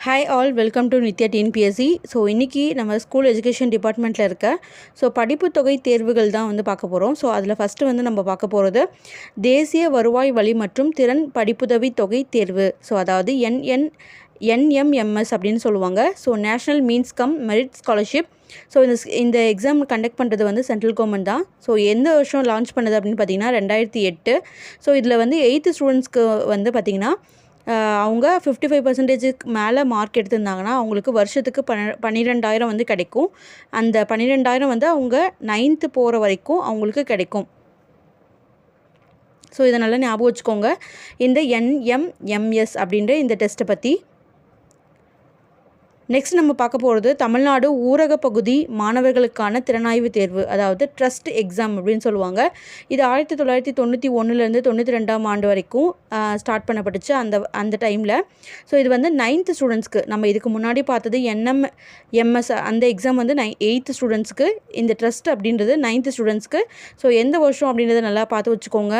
Hi all welcome to Nithya TNPSC so இன்றைக்கி நம்ம school education டிபார்ட்மெண்ட்டில் இருக்க ஸோ படிப்பு தொகை தேர்வுகள் தான் வந்து பார்க்க போகிறோம் ஸோ அதில் ஃபஸ்ட்டு வந்து நம்ம பார்க்க போகிறது தேசிய வருவாய் வழி மற்றும் திறன் படிப்புதவி தொகை தேர்வு. ஸோ அதாவது என்என் என்எம்எம்எஸ் அப்படின்னு சொல்லுவாங்க. So national means cum merit scholarship so இந்த இந்த எக்ஸாம் கண்டக்ட் பண்ணுறது வந்து சென்ட்ரல் கவர்மெண்ட் தான். ஸோ எந்த வருஷம் லான்ச் பண்ணது அப்படின்னு பார்த்தீங்கன்னா ரெண்டாயிரத்தி எட்டு. ஸோ இதில் வந்து எயித்து ஸ்டூடெண்ட்ஸ்க்கு வந்து பார்த்திங்கன்னா அவங்க ஃபிஃப்டி ஃபைவ் பர்சன்டேஜுக்கு மேலே மார்க் எடுத்திருந்தாங்கன்னா அவங்களுக்கு வருஷத்துக்கு பன பன்னிரெண்டாயிரம் வந்து கிடைக்கும். அந்த பன்னிரெண்டாயிரம் வந்து அவங்க நைன்த்து போகிற வரைக்கும் அவங்களுக்கு கிடைக்கும். ஸோ இதை நல்லா ஞாபகம் வச்சுக்கோங்க. இந்த என்எம்எம்எஸ் அப்படின்ற இந்த டெஸ்ட்டை பற்றி நெக்ஸ்ட் நம்ம பார்க்க போகிறது தமிழ்நாடு ஊரக பகுதி மாணவர்களுக்கான திறனாய்வு தேர்வு அதாவது ட்ரஸ்ட் எக்ஸாம் அப்படின்னு சொல்லுவாங்க. இது ஆயிரத்தி தொள்ளாயிரத்தி தொண்ணூற்றி ஒன்றுலேருந்து தொண்ணூற்றி ரெண்டாம் ஆண்டு வரைக்கும் ஸ்டார்ட் பண்ணப்பட்டுச்சு அந்த அந்த டைமில் ஸோ இது வந்து நைன்த்து ஸ்டூடெண்ட்ஸ்க்கு நம்ம இதுக்கு முன்னாடி பார்த்தது என்எம் எம்எஸ் அந்த எக்ஸாம் வந்து நை எயித்து ஸ்டூடெண்ட்ஸ்க்கு இந்த ட்ரஸ்ட் அப்படின்றது நைன்த்து ஸ்டூடெண்ட்ஸ்க்கு ஸோ எந்த வருஷம் அப்படின்றத நல்லா பார்த்து வச்சுக்கோங்க.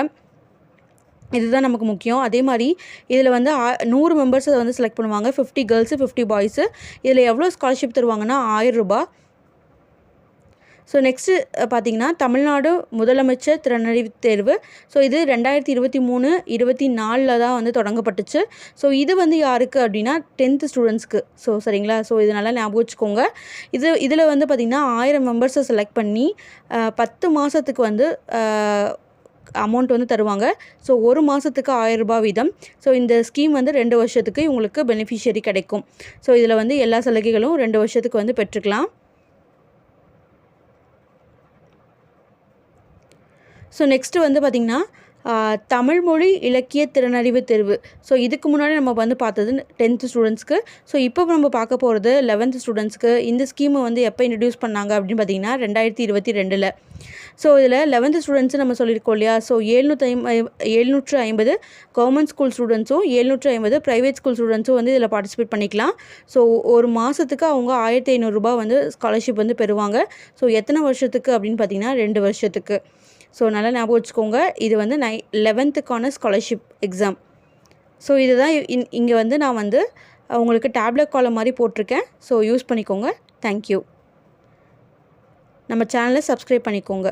இதுதான் நமக்கு முக்கியம். அதே மாதிரி இதில் வந்து நூறு மெம்பர்ஸை வந்து செலக்ட் பண்ணுவாங்க. ஃபிஃப்டி கேர்ள்ஸு ஃபிஃப்டி பாய்ஸு இதில் எவ்வளோ ஸ்காலர்ஷிப் தருவாங்கன்னா ஆயிரரூபா ஸோ நெக்ஸ்ட்டு பார்த்திங்கன்னா தமிழ்நாடு முதலமைச்சர் திறனறிவு தேர்வு. ஸோ இது ரெண்டாயிரத்தி இருபத்தி மூணு இருபத்தி நாலில் தான் வந்து தொடங்கப்பட்டுச்சு. ஸோ இது வந்து யாருக்கு அப்படின்னா டென்த்து ஸ்டூடெண்ட்ஸ்க்கு ஸோ சரிங்களா? ஸோ இது நல்லா ஞாபகம் வச்சுக்கோங்க. இது இதில் வந்து பார்த்திங்கன்னா ஆயிரம் மெம்பர்ஸை செலக்ட் பண்ணி பத்து மாதத்துக்கு வந்து அமௌண்ட் வந்து தருவாங்க. ஸோ ஒரு மாதத்துக்கு ஆயிரரூபா வீதம். ஸோ இந்த ஸ்கீம் வந்து ரெண்டு வருஷத்துக்கு இவங்களுக்கு பெனிஃபிஷியரி கிடைக்கும். ஸோ இதில் வந்து எல்லா சலுகைகளும் ரெண்டு வருஷத்துக்கு வந்து பெற்றுக்கலாம். ஸோ நெக்ஸ்ட்டு வந்து பார்த்திங்கன்னா தமிழ்மொழி இலக்கிய திறனறிவு தேர்வு. ஸோ இதுக்கு முன்னாடி நம்ம வந்து பார்த்தது டென்த்து ஸ்டூடெண்ட்ஸ்க்கு ஸோ இப்போ நம்ம பார்க்க போகிறது லெவன்த்து ஸ்டூடெண்ட்ஸ்க்கு இந்த ஸ்கீமை வந்து எப்போ இன்ட்ரடியூஸ் பண்ணாங்க அப்படின்னு பார்த்தீங்கன்னா ரெண்டாயிரத்தி இருபத்தி ரெண்டில். ஸோ இதில் லெவன்த்து ஸ்டூடெண்ட்ஸு நம்ம சொல்லியிருக்கோம் இல்லையா? ஸோ ஏழ்நூற்றி ஐம்ப எழுநூற்று ஐம்பது கவர்மெண்ட் ஸ்கூல் ஸ்டூடெண்ட்ஸும் ஏழ்நூற்று ஐம்பது ப்ரைவேட் ஸ்கூல் ஸ்டூடெண்ட்ஸும் வந்து இதில் பார்ட்டிசிபேட் பண்ணிக்கலாம். ஸோ ஒரு மாதத்துக்கு அவங்க ஆயிரத்தி ஐநூறுரூபா வந்து ஸ்காலர்ஷிப் வந்து பெறுவாங்க. ஸோ எத்தனை வருஷத்துக்கு அப்படின்னு பார்த்தீங்கன்னா ரெண்டு வருஷத்துக்கு. ஸோ நல்லா ஞாபகம் வச்சுக்கோங்க. இது வந்து நை லெவன்த்துக்கான ஸ்காலர்ஷிப் எக்ஸாம் ஸோ இதுதான் இன் இங்கே வந்து நான் வந்து உங்களுக்கு டேப்லெட் காலம் மாதிரி போட்டிருக்கேன். ஸோ யூஸ் பண்ணிக்கோங்க. தேங்க்யூ நம்ம சேனலை சப்ஸ்கிரைப் பண்ணிக்கோங்க.